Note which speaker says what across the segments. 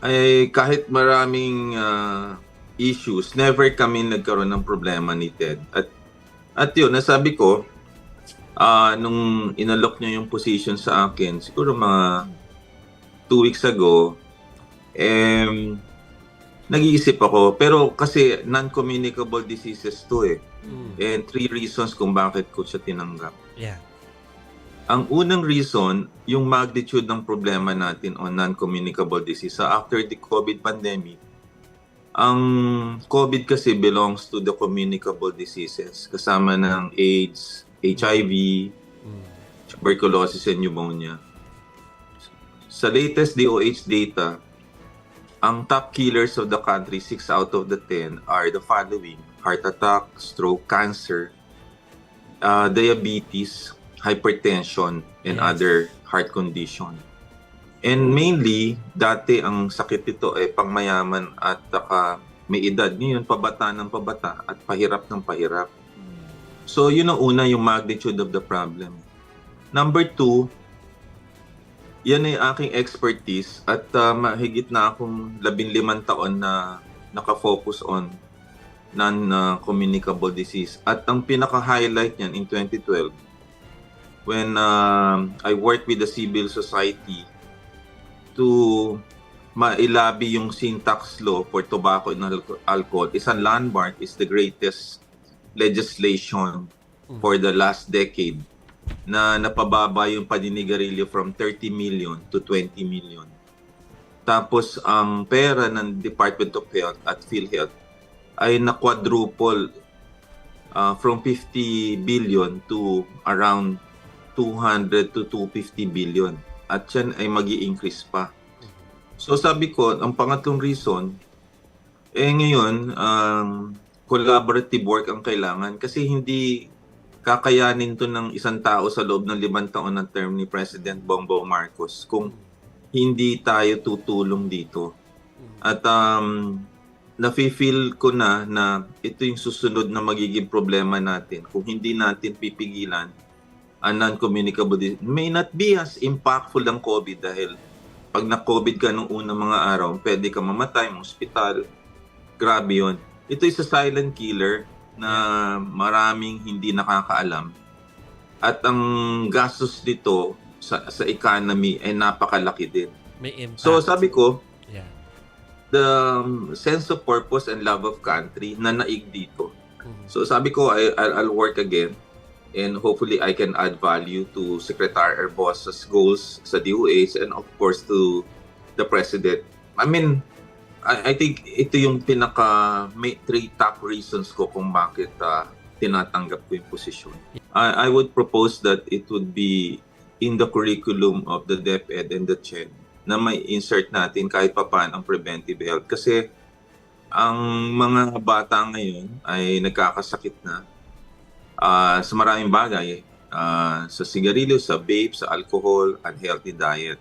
Speaker 1: ay kahit maraming ah, issues, never kami nagkaroon ng problema ni Ted. At at yun, nasabi ko, ah nung inalok niya yung position sa akin, siguro mga two weeks ago, em, nag-iisip ako. Pero kasi non-communicable diseases to eh.
Speaker 2: Mm.
Speaker 1: And three reasons kung bakit ko siya tinanggap.
Speaker 2: Yeah.
Speaker 1: Ang unang reason, yung magnitude ng problema natin on non-communicable disease. So after the COVID pandemic, ang COVID kasi belongs to the communicable diseases. Kasama ng AIDS, HIV,
Speaker 2: Mm.
Speaker 1: tuberculosis, and pneumonia. Sa latest DOH data, ang top killers of the country, 6 out of the 10, are the following. Heart attack, stroke, cancer, uh, diabetes, hypertension, and
Speaker 2: Yes.
Speaker 1: other heart condition. And mainly, dati ang sakit ito ay pangmayaman at saka may edad. Ngayon, pabata ng pabata at pahirap ng pahirap. So, yun ang una, yung magnitude of the problem. Number two, yan ay aking expertise at uh, mahigit na akong labinlimang taon na nakafocus on non-communicable disease. At ang pinaka-highlight niyan in 2012, when uh, I worked with the civil society to mailabi yung syntax law for tobacco and alco- alcohol, isang landmark. Is the greatest legislation for the last decade na napababa yung paninigarilyo from 30 million to 20 million. Tapos ang pera ng Department of Health at PhilHealth ay na-quadruple uh, from 50 billion to around 200 to 250 billion. At yan ay mag increase pa. So sabi ko, ang pangatlong reason, eh ngayon, um, collaborative work ang kailangan kasi hindi kakayanin to ng isang tao sa loob ng limang taon ng term ni President Bongbong Marcos kung hindi tayo tutulong dito. At um, nafe-feel ko na na ito yung susunod na magiging problema natin. Kung hindi natin pipigilan ang non-communicable disease, may not be as impactful ang COVID dahil pag na-COVID ka nung unang mga araw, pwede ka mamatay, sa hospital. Grabe yun. Ito is a silent killer na maraming hindi nakakaalam. At ang gastos dito sa, sa economy ay napakalaki din.
Speaker 2: May impact.
Speaker 1: So sabi ko,
Speaker 2: yeah.
Speaker 1: the um, sense of purpose and love of country na naig dito.
Speaker 2: Mhm.
Speaker 1: So sabi ko, I, I'll, I'll work again and hopefully I can add value to Secretary Erbosa's goals sa DOH and of course to the President. I mean, I, I think ito yung pinaka may three top reasons ko kung bakit ah, tinatanggap ko yung posisyon. I, I would propose that it would be in the curriculum of the DepEd and the CHED na may insert natin kahit papan ang preventive health. Kasi ang mga bata ngayon ay nagkakasakit na ah, sa maraming bagay. ah, sa sigarilyo, sa vape, sa alcohol, unhealthy diet.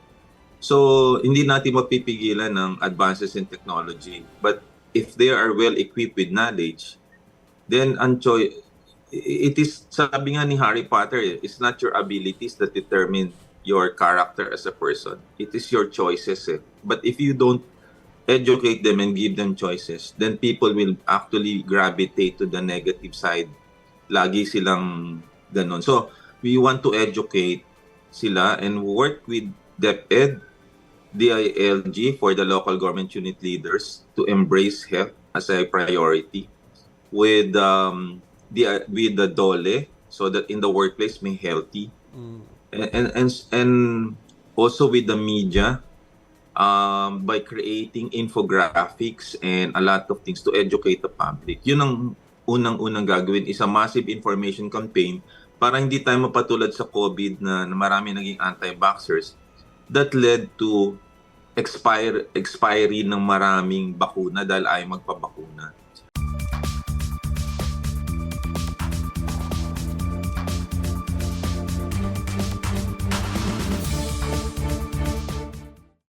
Speaker 1: So, hindi natin mapipigilan ng advances in technology. But if they are well equipped with knowledge, then ang it is, sabi nga ni Harry Potter, it's not your abilities that determine your character as a person. It is your choices. Eh. But if you don't educate them and give them choices, then people will actually gravitate to the negative side. Lagi silang ganun. So, we want to educate sila and work with DepEd, DILG for the local government unit leaders to embrace health as a priority with um, the with the DOLE so that in the workplace may healthy
Speaker 2: Mm.
Speaker 1: and and and, and also with the media um, by creating infographics and a lot of things to educate the public. Yun ang unang-unang gagawin is a massive information campaign para hindi tayo mapatulad sa COVID na, na marami naging anti-vaxxers that led to expire expiry ng maraming bakuna dahil ayaw magpabakuna.